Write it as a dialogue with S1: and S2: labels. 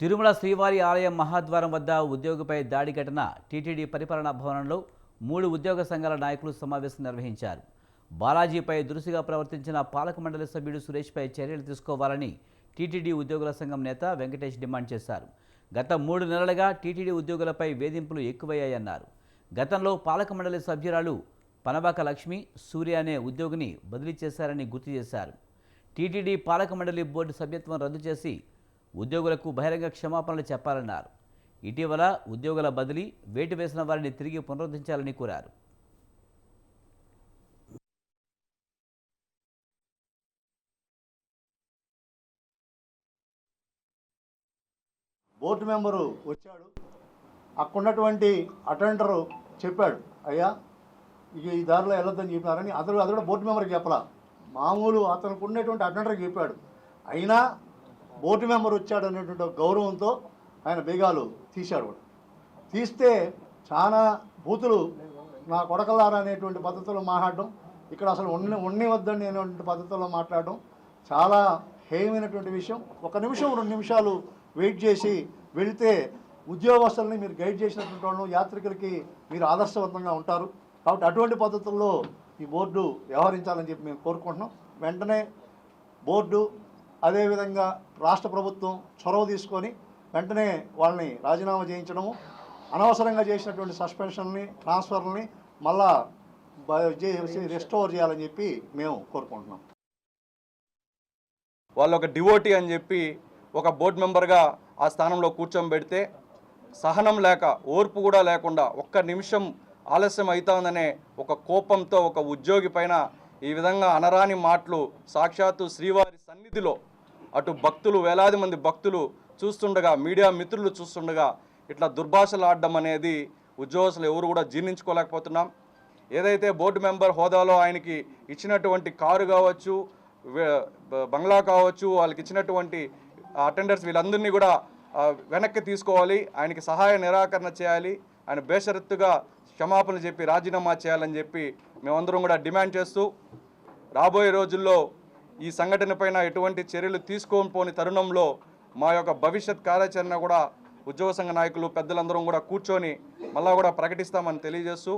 S1: తిరుమల శ్రీవారి ఆలయం మహాద్వారం వద్ద ఉద్యోగిపై దాడి ఘటన టీటీడీ పరిపాలనా భవనంలో మూడు ఉద్యోగ సంఘాల నాయకులు సమావేశం నిర్వహించారు. బాలాజీపై దురుసుగా ప్రవర్తించిన పాలక మండలి సభ్యుడు సురేష్పై చర్యలు తీసుకోవాలని టీటీడీ ఉద్యోగుల సంఘం నేత వెంకటేష్ డిమాండ్ చేశారు. గత మూడు నెలలుగా టీటీడీ ఉద్యోగులపై వేధింపులు ఎక్కువయ్యాయన్నారు. గతంలో పాలక మండలి సభ్యురాలు పనబాక లక్ష్మి సూర్య అనే ఉద్యోగిని బదిలీ చేశారని గుర్తు చేశారు. టీటీడీ పాలక మండలి బోర్డు సభ్యత్వం రద్దు చేసి ఉద్యోగులకు బహిరంగ క్షమాపణలు చెప్పాలన్నారు. ఇటీవల ఉద్యోగుల బదిలీ వేటు వేసిన వారిని తిరిగి పునరుద్ధరించాలని కోరారు.
S2: బోర్డు మెంబరు వచ్చాడు. అక్కడున్నటువంటి అటెండరు చెప్పాడు అయ్యా ఇక ఈ దారిలో వెళ్ళొద్దని చెప్పినారని. అతను అది కూడా బోర్డు మెంబర్కి చెప్పలా? మామూలు అతనికి ఉన్నటువంటి అటెండర్కి చెప్పాడు. అయినా బోర్డు మెంబర్ వచ్చాడు అనేటువంటి గౌరవంతో ఆయన బేగాలు తీశాడు కూడా. తీస్తే చాలా బూతులు నా కొడకలారా అనేటువంటి పద్ధతిలో మాట్లాడడం ఇక్కడ అసలు ఉన్న వద్దండి అనేటువంటి పద్ధతిలో మాట్లాడడం చాలా హేయమైనటువంటి విషయం. ఒక నిమిషం రెండు నిమిషాలు వెయిట్ చేసి వెళితే ఉద్యోగస్తుల్ని మీరు గైడ్ చేసినటువంటి వాళ్ళు యాత్రికులకి మీరు ఆదర్శవంతంగా ఉంటారు. కాబట్టి అటువంటి పద్ధతుల్లో ఈ బోర్డు వ్యవహరించాలని చెప్పి మేము కోరుకుంటున్నాం. వెంటనే బోర్డు అదేవిధంగా రాష్ట్ర ప్రభుత్వం చొరవ తీసుకొని వెంటనే వాళ్ళని రాజీనామా చేయించడము అనవసరంగా చేసినటువంటి సస్పెన్షన్ని ట్రాన్స్ఫర్ని మళ్ళా రెస్టోర్ చేయాలని చెప్పి మేము కోరుకుంటున్నాం.
S3: వాళ్ళు ఒక డివోటీ అని చెప్పి ఒక బోర్డు మెంబర్గా ఆ స్థానంలో కూర్చోబెడితే సహనం లేక ఓర్పు కూడా లేకుండా ఒక్క నిమిషం ఆలస్యం అవుతోందనే ఒక కోపంతో ఒక ఉద్యోగి పైన ఈ విధంగా అనరాని మాటలు సాక్షాత్తు శ్రీవారి సన్నిధిలో అటు భక్తులు వేలాది మంది భక్తులు చూస్తుండగా మీడియా మిత్రులు చూస్తుండగా ఇట్లా దుర్భాషలు ఆడడం అనేది ఉద్యోగస్తులు ఎవరు కూడా జీర్ణించుకోలేకపోతున్నాం. ఏదైతే బోర్డు మెంబర్ హోదాలో ఆయనకి ఇచ్చినటువంటి కారు కావచ్చు బంగ్లా కావచ్చు వాళ్ళకి ఇచ్చినటువంటి అటెండర్స్ వీళ్ళందరినీ కూడా వెనక్కి తీసుకోవాలి. ఆయనకి సహాయ నిరాకరణ చేయాలి. ఆయన బేషరత్తుగా క్షమాపణ చెప్పి రాజీనామా చేయాలని చెప్పి మేమందరం కూడా డిమాండ్ చేస్తూ రాబోయే రోజుల్లో ఈ సంఘటనపైన ఎటువంటి చర్యలు తీసుకోని తరుణంలో మా యొక్క భవిష్యత్ కార్యాచరణ కూడా ఉద్యోగ సంఘ నాయకులు పెద్దలందరం కూడా కూర్చొని మళ్ళా కూడా ప్రకటిస్తామని తెలియజేస్తూ